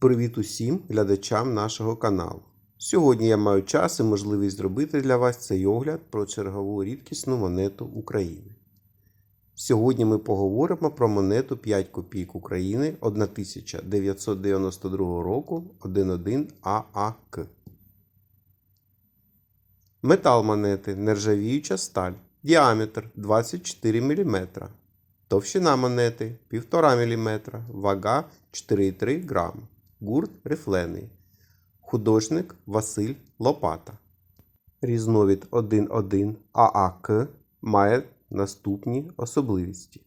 Привіт усім глядачам нашого каналу. Сьогодні я маю час і можливість зробити для вас цей огляд про чергову рідкісну монету України. Сьогодні ми поговоримо про монету 5 копійок України 1992 року 11 ААК. Метал монети нержавіюча сталь. Діаметр 24 мм. Товщина монети 1,5 мм. Вага 4,3 грам. Гурт рифлений. Художник Василь Лопата. Різновид 1.1 ААК має наступні особливості.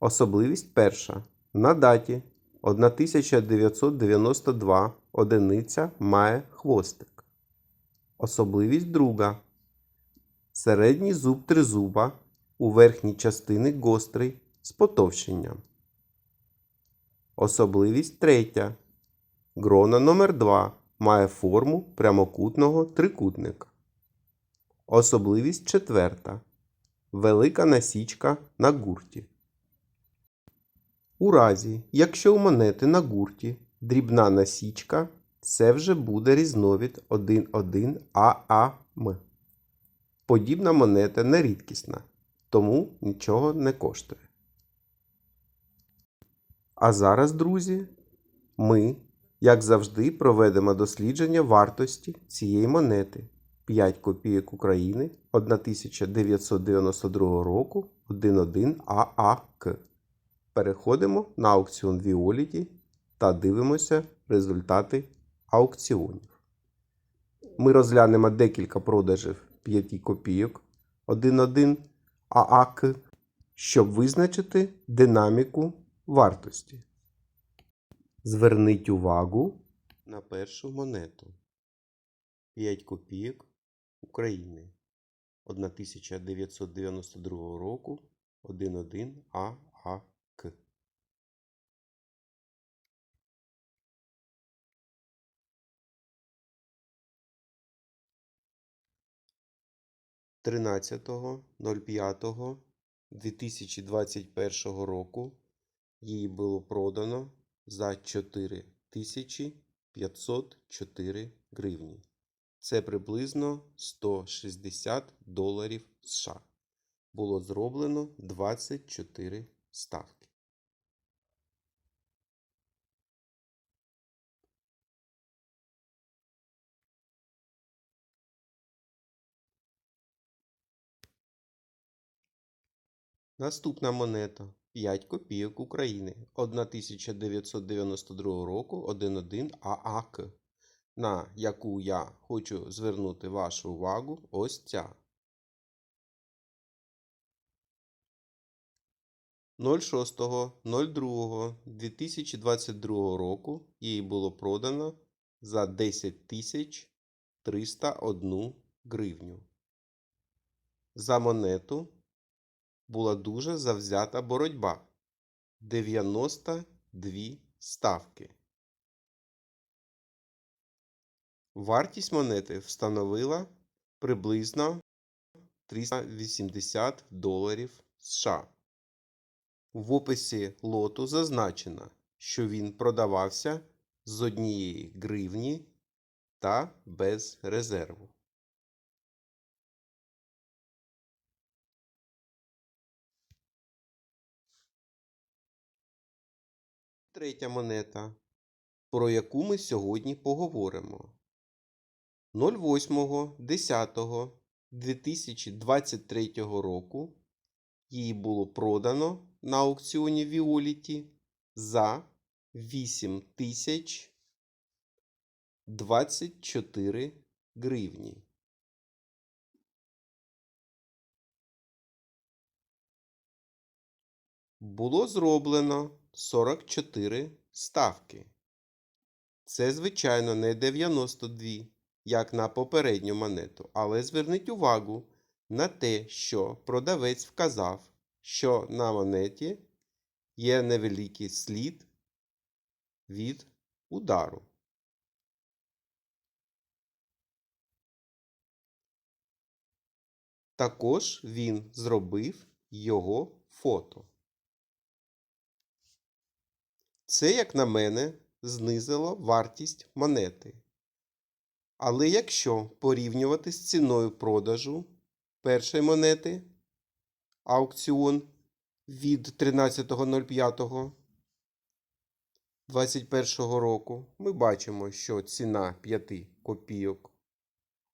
Особливість перша. На даті 1992 одиниця має хвостик. Особливість друга. Середній зуб тризуба у верхній частині гострий з потовщенням. Особливість третя. Грона номер 2 має форму прямокутного трикутника. Особливість четверта. Велика насічка на гурті. У разі, якщо у монети на гурті дрібна насічка, це вже буде різновид 1.1 ААМ. Подібна монета не рідкісна, тому нічого не коштує. А зараз, друзі, ми, як завжди, проведемо дослідження вартості цієї монети 5 копійок України 1992 року 11 ААК. Переходимо на аукціон Віоліті та дивимося результати аукціонів. Ми розглянемо декілька продажів 5 копійок 11 ААК, щоб визначити динаміку вартості. Зверніть увагу на першу монету 5 копійок України 1992 року 11 ААК. Тринадцятого 2021 року її було продано за 4504 гривні. Це приблизно 160 доларів США. Було зроблено 24 ставки. Наступна монета 5 копійок України 1992 року 11 ААК, на яку я хочу звернути вашу увагу ось ця. 06.02.2022 року її було продано за 10 тисяч 301 гривню. За монету була дуже завзята боротьба 92 ставки. Вартість монети встановила приблизно 380 доларів США. В описі лоту зазначено, що він продавався з однієї гривні та без резерву. Третя монета, про яку ми сьогодні поговоримо. 08.10.2023 року її було продано на аукціоні Віоліті за 8024 гривні. Було зроблено 44 ставки. Це, звичайно, не 92, як на попередню монету, але зверніть увагу на те, що продавець вказав, що на монеті є невеликий слід від удару. Також він зробив його фото. Це, як на мене, знизило вартість монети. Але якщо порівнювати з ціною продажу першої монети, аукціон від 13.05.21 року, ми бачимо, що ціна 5 копійок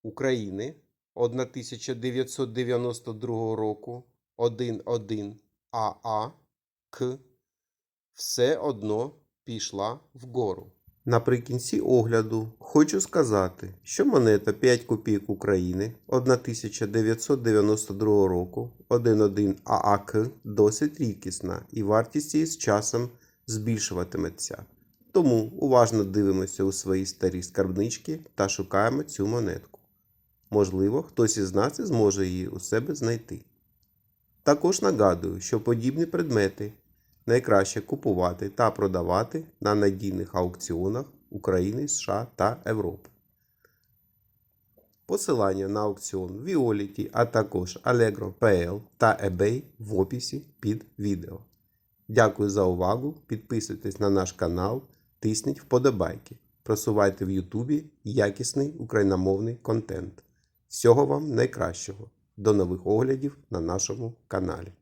України 1992 року 1.1 АА К все одно пішла вгору. Наприкінці огляду хочу сказати, що монета 5 копійок України 1992 року 1.1 ААК досить рідкісна і вартість її з часом збільшуватиметься. Тому уважно дивимося у свої старі скарбнички та шукаємо цю монетку. Можливо, хтось із нас і зможе її у себе знайти. Також нагадую, що подібні предмети найкраще купувати та продавати на надійних аукціонах України, США та Європи. Посилання на аукціон Violet, а також Allegro.pl та eBay в описі під відео. Дякую за увагу. Підписуйтесь на наш канал, тисніть вподобайки. Просувайте в Ютубі якісний україномовний контент. Всього вам найкращого. До нових оглядів на нашому каналі.